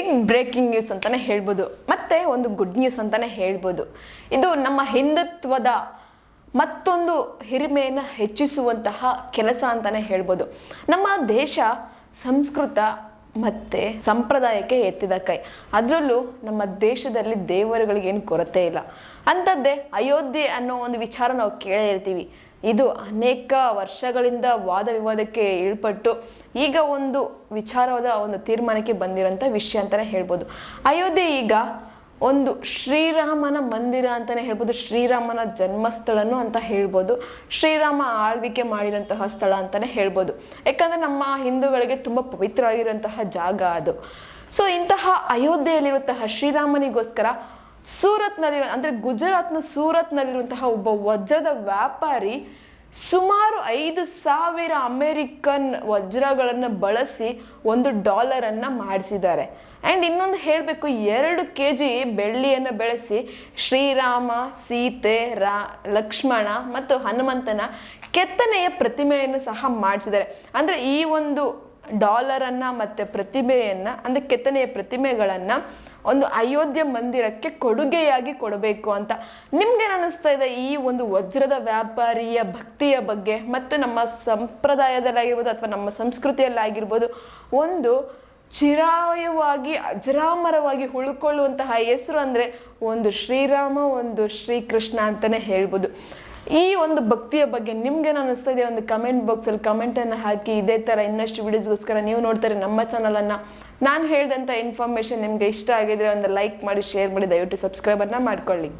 Big breaking news ಅಂತಾನೆ ಹೇಳ್ಬೋದು. ಮತ್ತೆ ಒಂದು ಗುಡ್ ನ್ಯೂಸ್ ಅಂತಾನೆ ಹೇಳ್ಬೋದು. ಇದು ನಮ್ಮ ಹಿಂದುತ್ವದ ಮತ್ತೊಂದು ಹಿರಿಮೆಯನ್ನು ಹೆಚ್ಚಿಸುವಂತಹ ಕೆಲಸ ಅಂತಾನೆ ಹೇಳ್ಬೋದು. ನಮ್ಮ ದೇಶ, ಸಂಸ್ಕೃತ ಮತ್ತೆ ಸಂಪ್ರದಾಯಕ್ಕೆ ಎತ್ತಿದ ಕೈ. ಅದರಲ್ಲೂ ನಮ್ಮ ದೇಶದಲ್ಲಿ ದೇವರುಗಳಿಗೇನು ಕೊರತೆ ಇಲ್ಲ. ಅಂಥದ್ದೇ ಅಯೋಧ್ಯೆ ಅನ್ನೋ ಒಂದು ವಿಚಾರ ನಾವು ಕೇಳೇ ಇರ್ತೀವಿ ಇದು ಅನೇಕ ವರ್ಷಗಳಿಂದ ವಾದ ವಿವಾದಕ್ಕೆ ಇಳ್ಪಟ್ಟು ಈಗ ಒಂದು ವಿಚಾರವಾದ ಒಂದು ತೀರ್ಮಾನಕ್ಕೆ ಬಂದಿರೋಂಥ ವಿಷಯ ಅಂತಲೇ ಹೇಳ್ಬೋದು. ಅಯೋಧ್ಯೆ ಈಗ ಒಂದು ಶ್ರೀರಾಮನ ಮಂದಿರ ಅಂತಲೇ ಹೇಳ್ಬೋದು, ಶ್ರೀರಾಮನ ಜನ್ಮಸ್ಥಳನು ಅಂತ ಹೇಳ್ಬೋದು, ಶ್ರೀರಾಮ ಆಳ್ವಿಕೆ ಮಾಡಿರೋಂತಹ ಸ್ಥಳ ಅಂತಲೇ ಹೇಳ್ಬೋದು. ಯಾಕಂದರೆ ನಮ್ಮ ಹಿಂದೂಗಳಿಗೆ ತುಂಬ ಪವಿತ್ರವಾಗಿರುವಂತಹ ಜಾಗ ಅದು. ಸೊ ಇಂತಹ ಅಯೋಧ್ಯೆಯಲ್ಲಿರುವಂತಹ ಶ್ರೀರಾಮನಿಗೋಸ್ಕರ ಸೂರತ್ನಲ್ಲಿ ಅಂದ್ರೆ ಗುಜರಾತ್ನ ಸೂರತ್ನಲ್ಲಿರುವಂತಹ ಒಬ್ಬ ವಜ್ರದ ವ್ಯಾಪಾರಿ ಸುಮಾರು ಐದು ಸಾವಿರ ಅಮೆರಿಕನ್ ವಜ್ರಗಳನ್ನು ಬಳಸಿ ಒಂದು ಡಾಲರ್ ಅನ್ನ ಮಾಡಿಸಿದ್ದಾರೆ. ಅಂಡ್ ಇನ್ನೊಂದು ಹೇಳಬೇಕು, ಎರಡು ಕೆ ಜಿ ಬೆಳ್ಳಿಯನ್ನು ಬೆಳೆಸಿ ಶ್ರೀರಾಮ, ಸೀತೆ, ರಾ, ಲಕ್ಷ್ಮಣ ಮತ್ತು ಹನುಮಂತನ ಕೆತ್ತನೆಯ ಪ್ರತಿಮೆಯನ್ನು ಸಹ ಮಾಡಿಸಿದ್ದಾರೆ. ಅಂದ್ರೆ ಈ ಒಂದು ಡಾಲರ್ ಮತ್ತು ಅಂದರೆ ಅಂದ್ರೆ ಕೆತ್ತನೆಯ ಪ್ರತಿಮೆಗಳನ್ನ ಒಂದು ಅಯೋಧ್ಯೆ ಮಂದಿರಕ್ಕೆ ಕೊಡುಗೆಯಾಗಿ ಕೊಡಬೇಕು ಅಂತ. ನಿಮ್ಗೆ ಅನಿಸ್ತಾ ಇದೆ ಈ ಒಂದು ವಜ್ರದ ವ್ಯಾಪಾರಿಯ ಭಕ್ತಿಯ ಬಗ್ಗೆ ಮತ್ತು ನಮ್ಮ ಸಂಪ್ರದಾಯದಲ್ಲಾಗಿರ್ಬೋದು ಅಥವಾ ನಮ್ಮ ಸಂಸ್ಕೃತಿಯಲ್ಲಾಗಿರ್ಬೋದು ಒಂದು ಚಿರಾಯವಾಗಿ, ಅಜರಾಮರವಾಗಿ ಉಳ್ಕೊಳ್ಳುವಂತಹ ಹೆಸರು ಅಂದ್ರೆ ಒಂದು ಶ್ರೀರಾಮ, ಒಂದು ಶ್ರೀಕೃಷ್ಣ ಅಂತಾನೆ ಹೇಳ್ಬೋದು. ಈ ಒಂದು ಭಕ್ತಿಯ ಬಗ್ಗೆ ನಿಮ್ಗೆ ಅನಿಸ್ತಾ ಇದೆ? ಒಂದು ಕಮೆಂಟ್ ಬಾಕ್ಸ್ ಅಲ್ಲಿ ಕಮೆಂಟ್ ಅನ್ನ ಹಾಕಿ ಇದೇ ತರ ಇನ್ನಷ್ಟು ವಿಡಿಯೋಸ್ಗೋಸ್ಕರ ನೀವು ನೋಡ್ತಾರೆ ನಮ್ಮ ಚಾನಲ್ ಅನ್ನ. ನಾನು ಹೇಳಿದಂತ ಇನ್ಫಾರ್ಮೇಷನ್ ನಿಮಗೆ ಇಷ್ಟ ಆಗಿದ್ರೆ ಒಂದು ಲೈಕ್ ಮಾಡಿ ಶೇರ್ ಮಾಡಿ, ದಯವಿಟ್ಟು ಸಬ್ಸ್ಕ್ರೈಬ್ ಅನ್ನ ಮಾಡ್ಕೊಳ್ಳಿ.